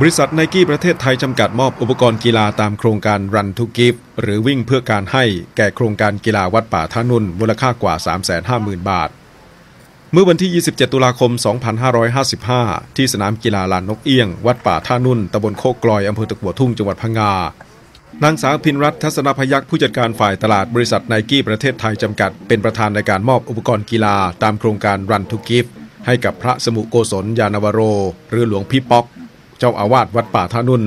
บริษัทไนกี้ประเทศไทยจำกัดมอบอุปกรณ์กีฬาตามโครงการ Run to Give หรือวิ่งเพื่อการให้แก่โครงการกีฬาวัดป่าท่านุ่น มูลค่ากว่า 350,000 บาท เมื่อวันที่ 27 ตุลาคม 2555 ที่สนามกีฬาลานนกเอี้ยง วัดป่าท่านุ่นตำบลโคกกลอยอำเภอตะกัวทุ่งจังหวัดพังงานางสาวพินรัตน์ทัศนพยักษ์ผู้จัดการฝ่ายตลาดบริษัทไนกี้ประเทศไทยจำกัด เป็นประธานในการมอบอุปกรณ์กีฬาตามโครงการ Run to Give ให้กับพระสมุโกศลยานวโร หรือหลวงพี่ป๊อก เจ้าอาวาสวัดป่าท่านุ่น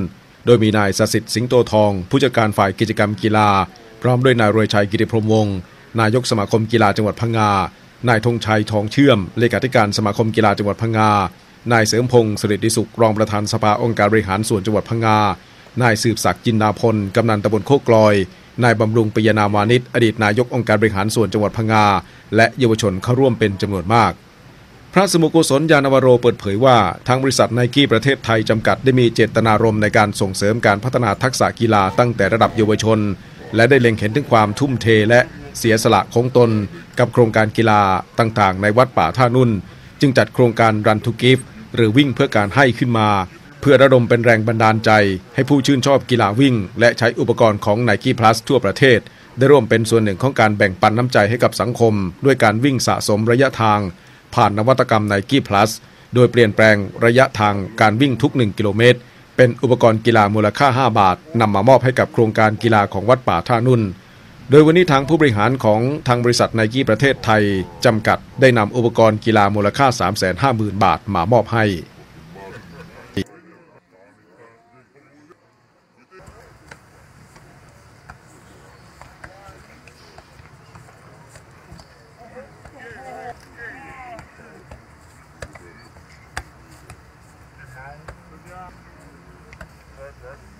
โดยมีนายสสิทธิ์สิงโตทอง ผู้จัดการฝ่ายกิจกรรมกีฬา พร้อมด้วยนายรวยชัยกิติพรมวงศ์นายกสมาคมกีฬาจังหวัดพังงา นายธงชัยทองเชื่อม เลขาธิการสมาคมกีฬาจังหวัดพังงา นายเสริมพงศ์สิริดิสุขรองประธานสภาองค์การบริหารส่วนจังหวัดพังงา นายสืบศักดิ์จินดาพลกำนันตำบลโคกกลอย นายบำรุงปิยนามวานิชอดีตนายกองค์การบริหารส่วนจังหวัดพังงา และเยาวชนเข้าร่วมเป็นจำนวนมาก พระสมุโกศลยานวโรเปิดเผยว่า ทางบริษัทไนกี้ประเทศไทยจำกัดได้มีเจตนารมณ์ในการส่งเสริมการพัฒนาทักษะกีฬาตั้งแต่ระดับเยาวชน และได้เล็งเห็นถึงความทุ่มเทและเสียสละของตน กับโครงการกีฬาต่างๆ ในวัดป่าท่านุ่น จึงจัดโครงการ Run to Give หรือวิ่งเพื่อการให้ขึ้นมา เพื่อระดมเป็นแรงบันดาลใจ ให้ผู้ชื่นชอบกีฬาวิ่ง และใช้อุปกรณ์ของ Nike Plus ทั่วประเทศ ได้ร่วมเป็นส่วนหนึ่งของการแบ่งปันน้ำใจให้กับสังคม ด้วยการวิ่งสะสมระยะทาง ผ่านนวัตกรรมไนกี้พลัสโดยเปลี่ยนแปลงระยะทางการวิ่งทุก 1 กิโลเมตร เป็นอุปกรณ์กีฬามูลค่า 5 บาทนำมามอบให้กับโครงการกีฬาของวัดป่าท่านุ่น โดยวันนี้ทางผู้บริหารของทางบริษัทไนกี้ประเทศไทย จำกัดได้นำอุปกรณ์กีฬามูลค่า 350,000 บาทมามอบให้ good.